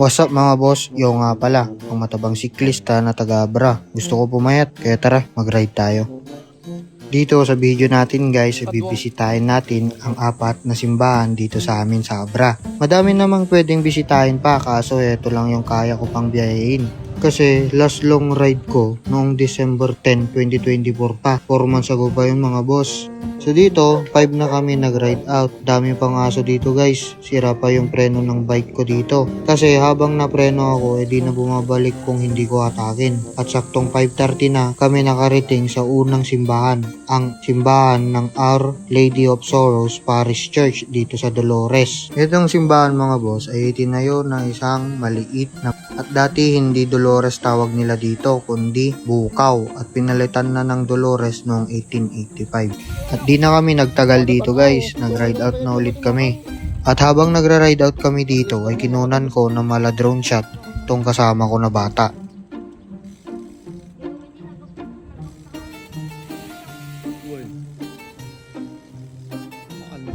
What's up mga boss? Yo nga pala, ang matabang siklista na taga Abra. Gusto ko pumayat, kaya tara, mag-ride tayo. Dito sa video natin guys, bibisitahin natin ang apat na simbahan dito sa amin sa Abra. Madami namang pwedeng bisitahin pa kaso ito lang yung kaya ko pang biyahin. Kasi last long ride ko noong December 10, 2024 pa. 4 months ago pa yung mga boss. So dito, 5 na kami nag-ride out. Dami pang aso dito guys. Sira pa yung preno ng bike ko dito. Kasi habang napreno ako, edi na bumabalik kung hindi ko atakin. At saktong 5.30 na, kami nakarating sa unang simbahan. Ang simbahan ng Our Lady of Sorrows Parish Church dito sa Dolores. Itong simbahan mga boss ay itinayo na isang maliit na at dati hindi Dolores tawag nila dito kundi Bukaw at pinalitan na ng Dolores noong 1885. At di na kami nagtagal dito guys, nag-ride out na ulit kami. At habang nagra-ride out kami dito ay kinunan ko na mala drone shot tong kasama ko na bata.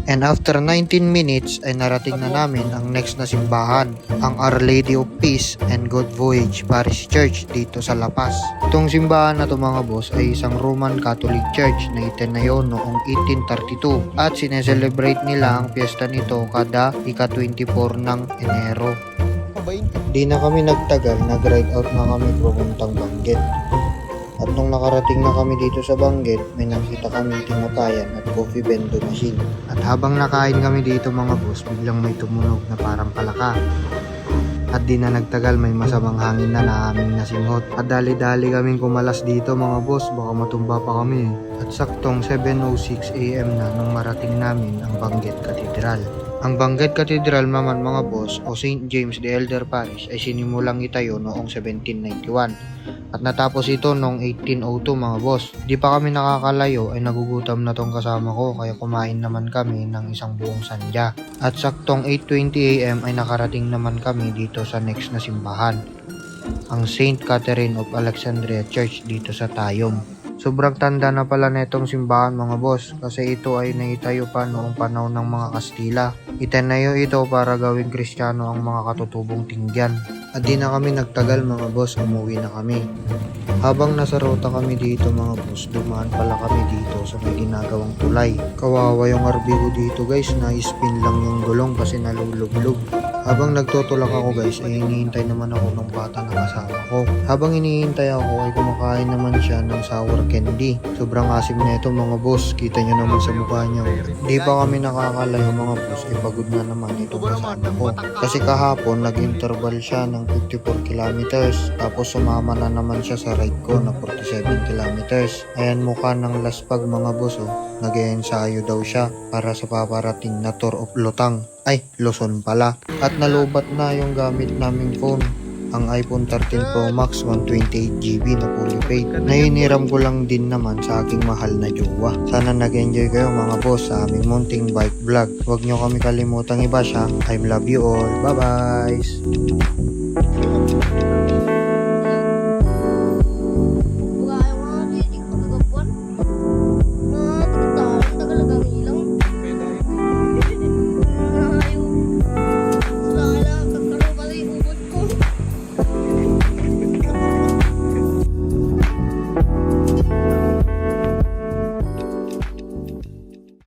And after 19 minutes ay narating na namin ang next na simbahan, ang Our Lady of Peace and Good Voyage Parish Church dito sa La Paz. Itong simbahan na to mga boss ay isang Roman Catholic Church na itinayo noong 1832 at sineselebrate nila ang piyesta nito kada ika-24 ng Enero. Di na kami nagtagal, nag-ride out na kami papuntang Banggit. At nung nakarating na kami dito sa Banggit, may nakita kami tinatayan at coffee vending machine. At habang nakain kami dito mga boss, biglang may tumunog na parang palaka. At di na nagtagal may masamang hangin na na aming nasinghot. At dali-dali kaming kumalas dito mga boss, baka matumba pa kami. At saktong 7.06am na nung marating namin ang Banggit Cathedral. Ang Banggit Cathedral naman mga boss o St. James the Elder Parish ay sinimulang itayo noong 1791 at natapos ito noong 1802 mga boss. Di pa kami nakakalayo ay nagugutom na tong kasama ko kaya kumain naman kami ng isang buong sandya. At saktong 8.20am ay nakarating naman kami dito sa next na simbahan. Ang St. Catherine of Alexandria Church dito sa Tayom. Sobrang tanda na pala netong simbahan mga boss kasi ito ay naitayo pa noong panahon ng mga Kastila. Itinayo ito para gawing kristyano ang mga katutubong tingyan. At di na kami nagtagal mga boss, umuwi na kami. Habang nasa ruta kami dito mga boss, dumaan pala kami dito sa may ginagawang tulay. Kawawa yung RV ko dito guys, na-spin lang yung gulong kasi nalulublob. Habang nagtutulak ako guys, ay hinihintay naman ako ng bata na kasama ko. Habang hinihintay ako ay kumakain naman siya ng sour candy. Sobrang asim na ito mga boss, kita nyo naman sa mukha niya. Di pa kami nakakalayo mga boss, ay pagod na naman itong kasama ko. Kasi kahapon nag-interval siya ng 54 kilometers, tapos sumama na naman siya sa ride ko na 47 kilometers. Ayan mukha ng laspag mga boss oh. Nag-ensayo daw siya para sa paparating na tour of Lutang. Ay, Luzon pala. At nalubat na yung gamit naming phone. Ang iPhone 13 Pro Max 128GB na fully paid. Nahiniram ko lang din naman sa aking mahal na jowa. Sana nag-enjoy kayo mga boss sa aming munting bike vlog. Huwag nyo kami kalimutang i-bash ha. I love you all. Bye-bye!